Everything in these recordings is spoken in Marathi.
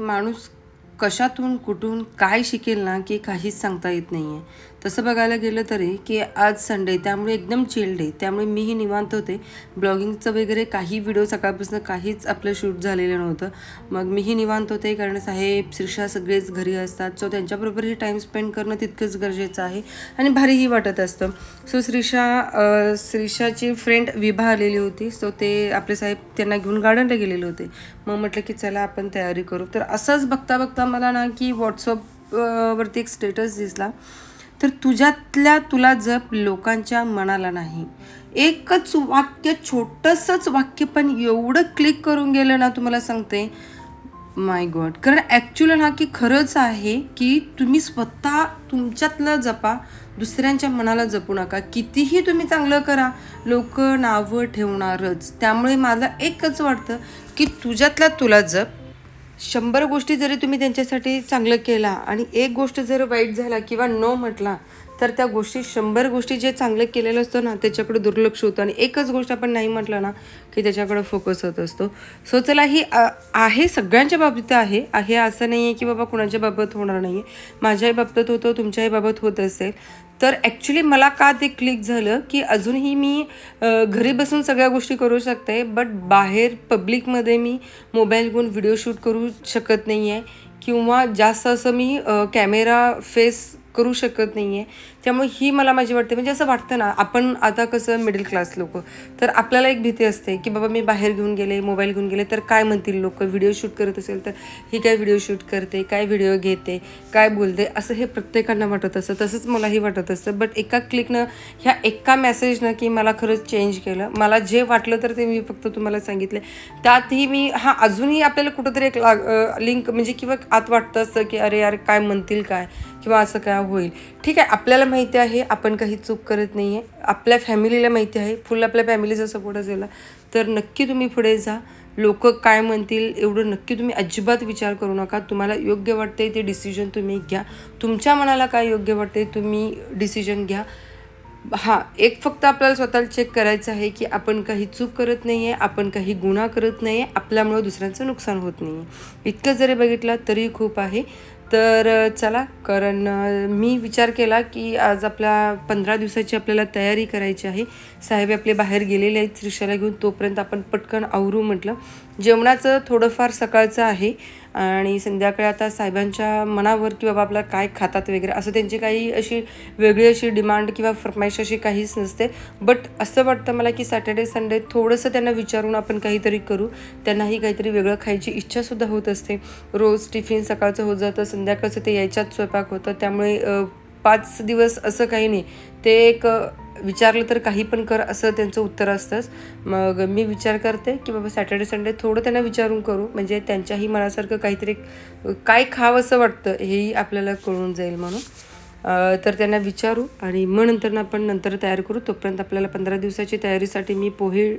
ॲक्च्युली माणूस कशातून कुठून काय शिकेल ना की काहीच सांगता येत नाही आहे तसं बघायला गेलं तरी की आज संडे त्यामुळे एकदम चिल्ड आहे त्यामुळे मीही निवांत होते. ब्लॉगिंगचं वगैरे काही व्हिडिओ सकाळपासून काहीच आपलं शूट झालेलं नव्हतं. मग मीही निवांत होते कारण साहेब श्रीषा सगळेच घरी असतात. सो त्यांच्याबरोबरही टाईम स्पेंड करणं तितकंच गरजेचं आहे आणि भारीही वाटत असतं. सो श्रीषा श्रीषाची फ्रेंड विभा आलेली होती. सो ते आपले साहेब त्यांना घेऊन गार्डनला गेलेले होते. मग म्हटलं की चला आपण तयारी करू. तर असंच बघता बघता मला ना की व्हॉट्सअप वरती एक स्टेटस दिसला. तर तुझ्यातल्या तुला जप लोकांच्या मनाला नाही. एकच वाक्य छोटंसंच वाक्य पण एवढं क्लिक करून गेलं ना तुम्हाला सांगते. माय गॉड कारण ॲक्च्युअल ना की खरंच आहे की तुम्ही स्वतः तुमच्यातलं जपा दुसऱ्यांच्या मनाला जपू नका. कितीही तुम्ही चांगलं करा लोक नावं ठेवणारच. त्यामुळे मला एकच वाटतं की तुझ्यातला तुला जप शंभर गोष्टी जरी तुम्ही त्यांच्यासाठी चांगलं केला आणि एक गोष्ट जर वाईट झाला किंवा न म्हटला तर त्या गोष्टी शंभर गोष्टी जे चांगलं केलेलं असतं ना त्याच्याकडे दुर्लक्ष होतं. आणि एकच गोष्ट आपण नाही म्हटलं ना की त्याच्याकडे फोकस होत असतो. सो चला ही आहे सगळ्यांच्या बाबतीत आहे. आहे असं नाही आहे की बाबा कुणाच्या बाबत होणार नाही आहे. माझ्याही बाबतीत होतं तुमच्याही बाबत होत असेल. तर ॲक्च्युली मला का ते क्लिक झालं की अजूनही मी घरी बसून सगळ्या गोष्टी करू शकते बट बाहेर पब्लिकमध्ये मी मोबाईल घेऊन व्हिडिओ शूट करू शकत नाही आहे किंवा जास्त असं मी कॅमेरा फेस करू शकत नाही आहे त्यामुळे ही मला माझी वाटते म्हणजे असं वाटतं ना आपण आता कसं मिडल क्लास लोक तर आपल्याला एक भीती असते की बाबा मी बाहेर घेऊन गेले मोबाईल घेऊन गेले तर काय म्हणतील लोक? व्हिडिओ शूट करत असेल तर ही काय व्हिडिओ शूट करते काय व्हिडिओ घेते काय बोलते? असं हे प्रत्येकांना वाटत असतं. तसंच मलाही वाटत असतं. बट एका क्लिकनं ह्या एका मेसेजनं की मला खरंच चेंज केलं मला जे वाटलं तर ते मी फक्त तुम्हाला सांगितले त्यातही मी हा अजूनही आपल्याला कुठंतरी एक लिंक म्हणजे किंवा आत वाटतं असतं की अरे यार काय म्हणतील काय? किंवा असं काय? होईल. ठीक आहे आपल्याला माहिती आहे आपण काही चूक करत नाही आहे आपल्या फॅमिलीला माहिती आहे फुल आपल्या फॅमिलीचा सपोर्ट असेल. तर नक्की तुम्ही पुढे जा. लोक काय म्हणतील एवढं नक्की तुम्ही अजिबात विचार करू नका. तुम्हाला योग्य वाटते ते डिसिजन तुम्ही घ्या. तुमच्या मनाला काय योग्य वाटते तुम्ही डिसिजन घ्या. हां एक फक्त आपल्याला स्वतःला चेक करायचं आहे की आपण काही चूक करत नाही आहे आपण काही गुन्हा करत नाही आहे आपल्यामुळं दुसऱ्यांचं नुकसान होत नाही आहे इतकं जरी बघितलं तरी खूप आहे. तर चला कारण मी विचार केला की आज आपल्या पंधरा दिवसाची आपल्याला तयारी करायची आहे. साहेब आपले बाहेर गेलेले आहेत श्रीषाला घेऊन तोपर्यंत आपण पटकन आवरू म्हटलं. जेवणाचं थोडंफार सकाळचं आहे. आणि संध्याकाळी आता साहेबांच्या मनावर की बाबा आपल्याला काय खातात वगैरे असं त्यांची काही अशी वेगळी अशी डिमांड किंवा फरमाईश अशी काहीच नसते. बट असं वाटतं मला की सॅटर्डे संडे थोडंसं त्यांना विचारून आपण काहीतरी करू. त्यांनाही काहीतरी वेगळं खायची इच्छासुद्धा होत असते. रोज टिफिन सकाळचं होत जातं संध्याकाळचं ते यायच्यात स्वयंपाक होतं. त्यामुळे पाच दिवस असं काही नाही. ते एक विचारलं तर काही पण कर असं त्यांचं उत्तर असतंच. मग मी विचार करते की बाबा सॅटर्डे संडे थोडं त्यांना विचारून करू. म्हणजे त्यांच्याही मनासारखं काहीतरी काय खावं असं वाटतं हेही आपल्याला कळून जाईल म्हणून. तर त्यांना विचारू आणि मग नंतर आपण नंतर तयार करू. तोपर्यंत आपल्याला पंधरा दिवसाची तयारीसाठी मी पोहे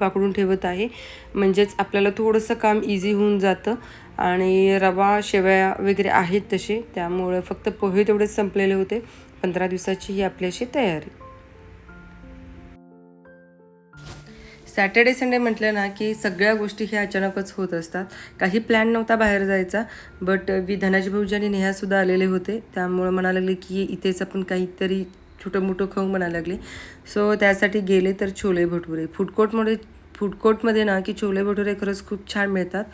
पाकडून ठेवत आहे. म्हणजेच आपल्याला थोडंसं काम इझी होऊन जातं आणि रवा शेवया वगैरे आहेत तसे. त्यामुळं फक्त पोहे तेवढेच संपलेले होते. पंधरा दिवसाची ही आपली अशी तयारी. सॅटर्डे संडे म्हटलं ना की सगळ्या गोष्टी ह्या अचानकच होत असतात. काही प्लॅन नव्हता बाहेर जायचा बट वि धनाजी भाऊजी आणि नेहासुद्धा आलेले होते. त्यामुळं म्हणा लागले की इथेच आपण काहीतरी छोटं मोठं खाऊ म्हणा लागले. सो त्यासाठी गेले तर छोले भटुरे. फूड कोर्टमध्ये फूड कोर्टमध्ये ना की छोले भटुरे खरंच खूप छान मिळतात.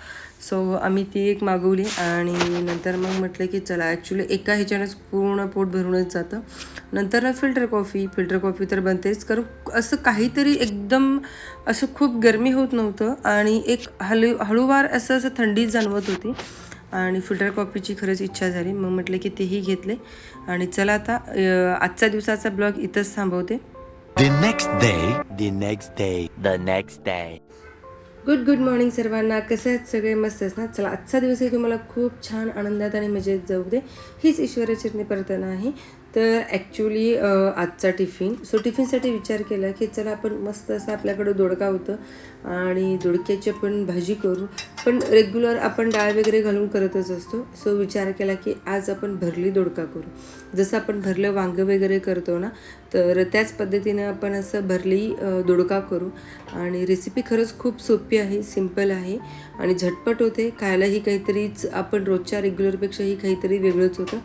सो आम्ही ती एक मागवली आणि नंतर मग म्हटलं की चला ॲक्च्युली एका ह्याच्यानंच पूर्ण पोट भरूनच जातं. नंतर ना फिल्टर कॉफी फिल्टर कॉफी तर बनतेच. कारण असं काहीतरी एकदम असं खूप गरमी होत नव्हतं आणि एक हलू हळूवार असं असं थंडी जाणवत होती. आणि फिल्टर कॉफीची खरंच इच्छा झाली. मग म्हटलं की तेही घेतले. आणि चला आता आजच्या आजचा दिवसाचा ब्लॉग इथंच थांबवते. The next day, the next day, the next day. Good good morning सर्वांना. कसे आहेत सगळे? मस्त आहेत ना? चला आजचा दिवसही तुम्हाला खूप छान आनंदात आणि मजेत जाऊ दे. हीच ईश्वराचरणी प्रार्थना आहे. तर ॲक्च्युली आजचा टिफिन सो टिफिनसाठी विचार केला की चला आपण मस्त असं आपल्याकडं दोडका होतं आणि दोडक्याची आपण भाजी करू. पण रेग्युलर आपण डाळ वगैरे घालून करतच असतो. सो विचार केला की आज आपण भरली दोडका करू. जसं आपण भरलं वांगं वगैरे करतो ना तर त्याच पद्धतीनं आपण असं भरली दोडका करू. आणि रेसिपी खरंच खूप सोपी आहे सिंपल आहे आणि झटपट होते. खायलाही काहीतरीच आपण रोजच्या रेग्युलरपेक्षाही काहीतरी वेगळंच होतं.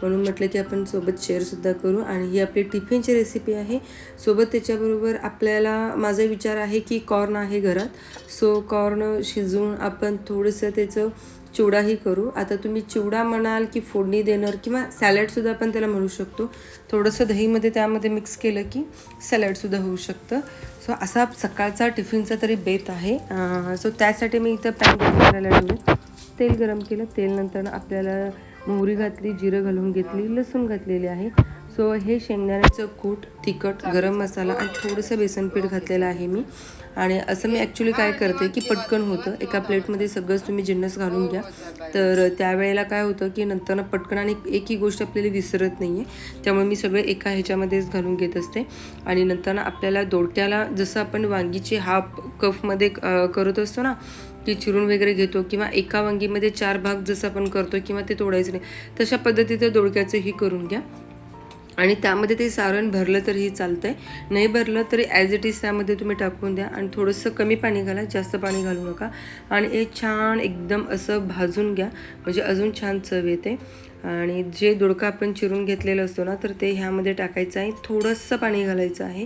म्हणून म्हटलं की आपण सोबत शेअरसुद्धा करू. आणि ही आपली टिफिनची रेसिपी आहे. सोबत त्याच्याबरोबर आपल्याला माझा विचार आहे की कॉर्न आहे घरात. सो कॉर्न शिजवून आपण थोडंसं त्याचं चिवडाही करू. आता तुम्ही चिवडा म्हणाल की फोडणी देणार किंवा सॅलडसुद्धा आपण त्याला म्हणू शकतो. थोडंसं दहीमध्ये त्यामध्ये मिक्स केलं की सॅलडसुद्धा होऊ शकतं. सो असा सकाळचा टिफिनचा तरी बेत आहे. सो त्यासाठी मी इथं पॅन गरम करायला ठेवले तेल गरम केलं. तेल नंतर आपल्याला मोहरी घातली जिरं घालून घेतली लसूण घातलेली आहे. सो हे शेंगदाण्याचं कूट तिखट गरम मसाला आणि थोडंसं बेसन पीठ घातलेलं आहे मी. आणि असं मी ॲक्च्युली काय करते की पटकन होतं. एका प्लेटमध्ये सगळंच तुम्ही जिन्नस घालून घ्या. तर त्यावेळेला काय होतं की नंतर पटकन आणि एकही गोष्ट आपल्याला विसरत नाही आहे त्यामुळे मी सगळं एका ह्याच्यामध्येच घालून घेत असते. आणि नंतर आपल्याला दोडक्याला जसं आपण वांगीची हाफ कफमध्ये करत असतो ना की चिरून वगैरे घेतो किंवा एका वांगीमध्ये चार भाग जसं आपण करतो किंवा ते तोडायचं नाही तशा पद्धतीचं दोडक्याचंही करून घ्या. आणि त्यामध्ये ते सारण भरलं तरीही चालतंय. नाही भरलं तरी ॲज इट इज त्यामध्ये तुम्ही टाकून द्या आणि थोडंसं कमी पाणी घाला जास्त पाणी घालू नका. आणि हे छान एकदम असं भाजून घ्या. म्हणजे अजून छान चव येते. आणि जे दोडका आपण चिरून घेतलेलं असतो ना तर ते ह्यामध्ये टाकायचं आहे. थोडंसं पाणी घालायचं आहे.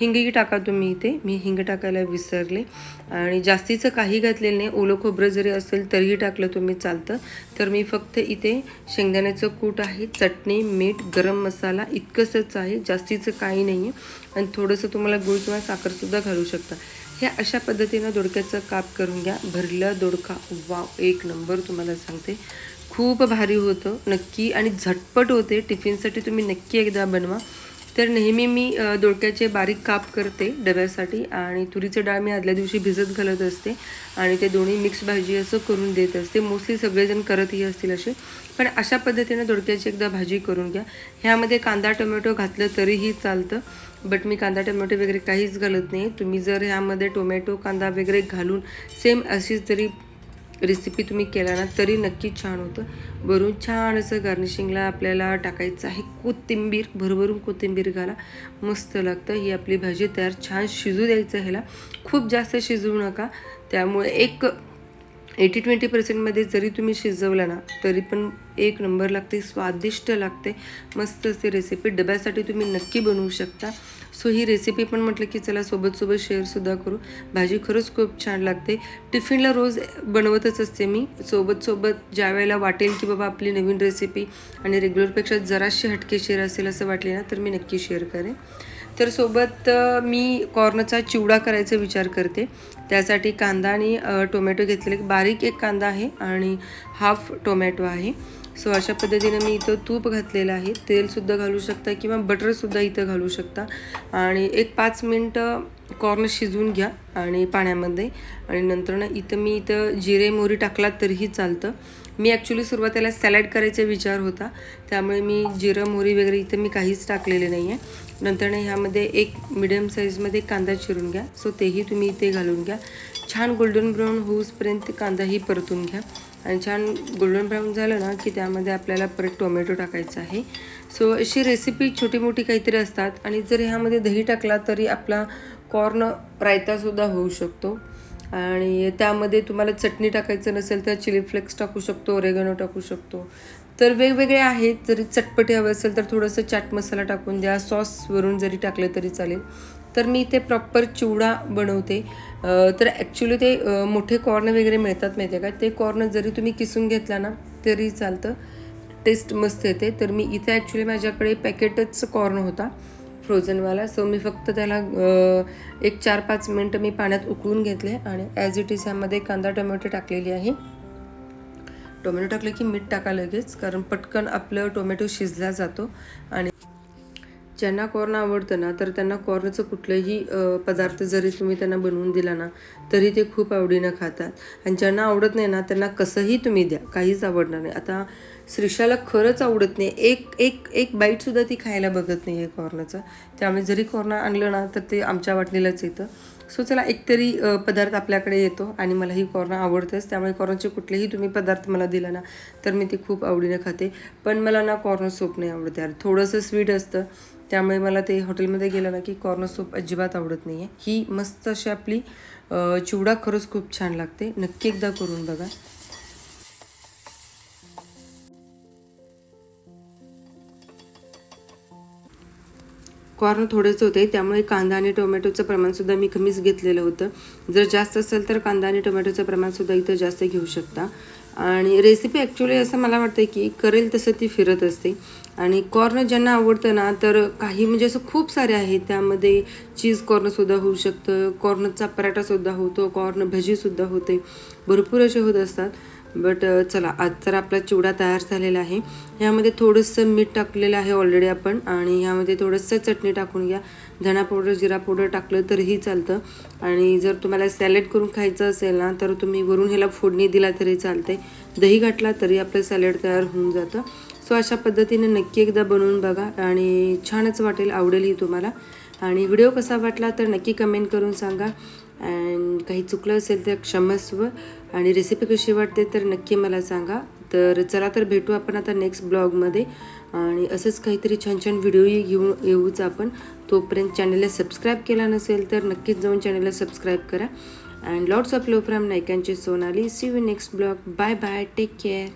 हिंगही टाका तुम्ही इथे. मी हिंग टाकायला विसरले. आणि जास्तीचं काही घातलेलं नाही. ओलं खोबरं जरी असेल तरीही टाकलं तुम्ही चालतं. तर मी फक्त इथे शेंगदाण्याचं कूट आहे चटणी मीठ गरम मसाला इतकंसंच आहे. जास्तीचं काही नाही आहे. आणि थोडंसं तुम्हाला गूळ किंवा साखरसुद्धा घालू शकता. ह्या अशा पद्धतीनं दोडक्याचं काप करून घ्या. भरलं दोडका. वाव! एक नंबर तुम्हाला सांगते. खूप भारी होतं नक्की. आणि झटपट होते. टिफिनसाठी तुम्ही नक्की एकदा बनवा. तर नेहमी मी दोडक्याचे बारीक काप करते डब्यासाठी आणि तुरीचं डाळ मी आदल्या दिवशी भिजत घालत असते आणि ते दोन्ही मिक्स भाजी असं करून देत असते. मोस्टली सगळेजण करतही असतील असे. पण अशा पद्धतीनं दोडक्याची एकदा भाजी करून घ्या. ह्यामध्ये कांदा टोमॅटो घातलं तरीही चालतं बट मी कांदा टोमॅटो वगैरे काहीच घालत नाही. तुम्ही जर ह्यामध्ये टोमॅटो कांदा वगैरे घालून सेम अशीच जरी रेसिपी तुम्ही केला ना तरी नक्की छान होतं. वरून छान असं गार्निशिंगला आपल्याला टाकायचं आहे कोथिंबीर भरभरून कोथिंबीर घाला. मस्त लागतं. ही आपली भाजी तयार छान शिजू द्यायचं ह्याला. खूप जास्त शिजवू नका. त्यामुळे एक एटी ट्वेंटी पर्सेंटमध्ये जरी तुम्ही शिजवलं ना तरी पण एक नंबर लागते स्वादिष्ट लागते. मस्त असते रेसिपी डब्यासाठी तुम्ही नक्की बनवू शकता. सो ही रेसिपी पण म्हटलं की चला सोबत सोबत शेअरसुद्धा करू. भाजी खरंच खूप छान लागते. टिफिनला रोज बनवतच असते मी. सोबत सोबत ज्या वेळेला वाटेल की बाबा आपली नवीन रेसिपी आणि रेग्युलरपेक्षा जराशी हटकेशीर असेल असं वाटले ना तर मी नक्की शेअर करेन. तर सोबत मी कॉर्नचा चिवडा करायचा विचार करते. त्यासाठी कांदा आणि टोमॅटो घेतलेले. बारीक एक कांदा आहे आणि हाफ टोमॅटो आहे. सो अशा पद्धतीने मी इथं तूप घातलेलं आहे. तेलसुद्धा घालू शकता किंवा बटरसुद्धा इथं घालू शकता. आणि एक पाच मिनटं कॉर्न शिजवून घ्या आणि पाण्यामध्ये. आणि नंतर ना इथं मी इथं जिरे मोहरी टाकलात तरीही चालतं. मी ॲक्च्युली सुरुवातीला सॅलड करायचा विचार होता. त्यामुळे मी जिरं मोहरी वगैरे इथं मी काहीच टाकलेले नाही आहे नंतर ह्यामध्ये एक मिडियम साईजमध्ये कांदा चिरून घ्या. सो तेही तुम्ही इथे घालून घ्या. छान गोल्डन ब्राऊन होऊसपर्यंत कांदाही परतून घ्या. आणि छान गोल्डन ब्राऊन झालं ना की त्यामध्ये आपल्याला परत टोमॅटो टाकायचा आहे. सो अशी रेसिपी छोटी मोठी काहीतरी असतात. आणि जर ह्यामध्ये दही टाकला तरी आपला कॉर्न रायतासुद्धा होऊ शकतो. आणि त्यामध्ये तुम्हाला चटणी टाकायचं नसेल तर चिली फ्लेक्स टाकू शकतो ओरेगनो टाकू शकतो. तर वेगवेगळे आहेत. जरी चटपटी हवं असेल तर थोडंसं चाट मसाला टाकून द्या. सॉसवरून जरी टाकलं तरी चालेल. तर मी इथे प्रॉपर चिवडा बनवते. तर ॲक्च्युली ते मोठे कॉर्न वगैरे मिळतात माहिती आहे का? ते कॉर्न जरी तुम्ही किसून घेतला ना तरी चालतं. टेस्ट मस्त येते. तर मी इथे ॲक्च्युली माझ्याकडे पॅकेटच कॉर्न होता फ्रोझनवाला सो मी फक्त त्याला एक चार पाच मिनटं मी पाण्यात उकळून घेतले आणि ॲज इट इज ह्यामध्ये कांदा टोमॅटो टाकलेली आहे. टोमॅटो टाकलं की मीठ टाका लगेच कारण पटकन आपलं टोमॅटो शिजला जातो आणि ज्यांना कॉर्न आवडतं ना तर त्यांना कॉर्नचं कुठलंही पदार्थ जरी तुम्ही त्यांना बनवून दिला ना तरी ते खूप आवडीनं खातात. आणि ज्यांना आवडत नाही ना त्यांना कसंही तुम्ही द्या काहीच आवडणार नाही. आता श्रीषाला खरंच आवडत नाही. एक एक एक बाईटसुद्धा ती खायला बघत नाही आहे कॉर्नचं त्यामुळे जरी कॉर्न आणलं ना तर ते आमच्या वाटणीलाच येतं. सो चला एकतरी पदार्थ आपल्याकडे येतो आणि मला ही कॉर्न आवडतंच. त्यामुळे कॉर्नचे कुठलेही तुम्ही पदार्थ मला दिला ना तर मी ते खूप आवडीने खाते. पण मला ना कॉर्न सूप नाही आवडत यार. थोडंसं स्वीट असतं. त्यामुळे मला ते हॉटेलमध्ये गेलं ना की कॉर्न सूप अजिबात आवडत नाही आहे ही मस्त अशी आपली चिवडा खरंच खूप छान लागते. नक्की एकदा करून बघा. कॉर्न थोडेच होते त्यामुळे कांदा आणि टोमॅटोचं प्रमाणसुद्धा मी कमीच घेतलेलं होतं. जर जास्त असेल तर कांदा आणि टोमॅटोचं प्रमाणसुद्धा इथं जास्त घेऊ शकता. आणि रेसिपी ॲक्च्युली असं मला वाटतं की करेल तसं ती फिरत असते. आणि कॉर्न ज्यांना आवडतं ना तर काही म्हणजे असं खूप सारे आहेत त्यामध्ये चीज कॉर्नसुद्धा होऊ शकतं कॉर्नचा पराठासुद्धा होतो कॉर्न भजीसुद्धा होते. भरपूर असे होत असतात. बट चला आज तर आपला चिवडा तयार झालेला आहे. ह्यामध्ये थोडंसं मीठ टाकलेलं आहे ऑलरेडी आपण. आणि ह्यामध्ये थोडंसं चटणी टाकून घ्या. धणा पावडर जिरा पावडर टाकलं तरीही चालतं. आणि जर तुम्हाला सॅलेड करून खायचं असेल ना तर तुम्ही वरून ह्याला फोडणी दिला तरी चालते दही घातला तरी आपलं सॅलड तयार होऊन जातं. सो अशा पद्धतीने नक्की एकदा बनवून बघा. आणि छानच वाटेल आवडेलही तुम्हाला. आणि व्हिडिओ कसा वाटला तर नक्की कमेंट करून सांगा. अँड काही चुकलं असेल तर क्षमस्व आणि रेसिपी कशी वाटते तर नक्की मला सांगा. तर चला तर भेटू आपण आता नेक्स्ट ब्लॉगमध्ये आणि असंच काहीतरी छान छान व्हिडिओही घेऊन येऊच आपण. तोपर्यंत चॅनलला सबस्क्राईब केला नसेल तर नक्कीच जाऊन चॅनलला सबस्क्राईब करा. And lots of love from नायकांची Sonali see you next blog bye bye take care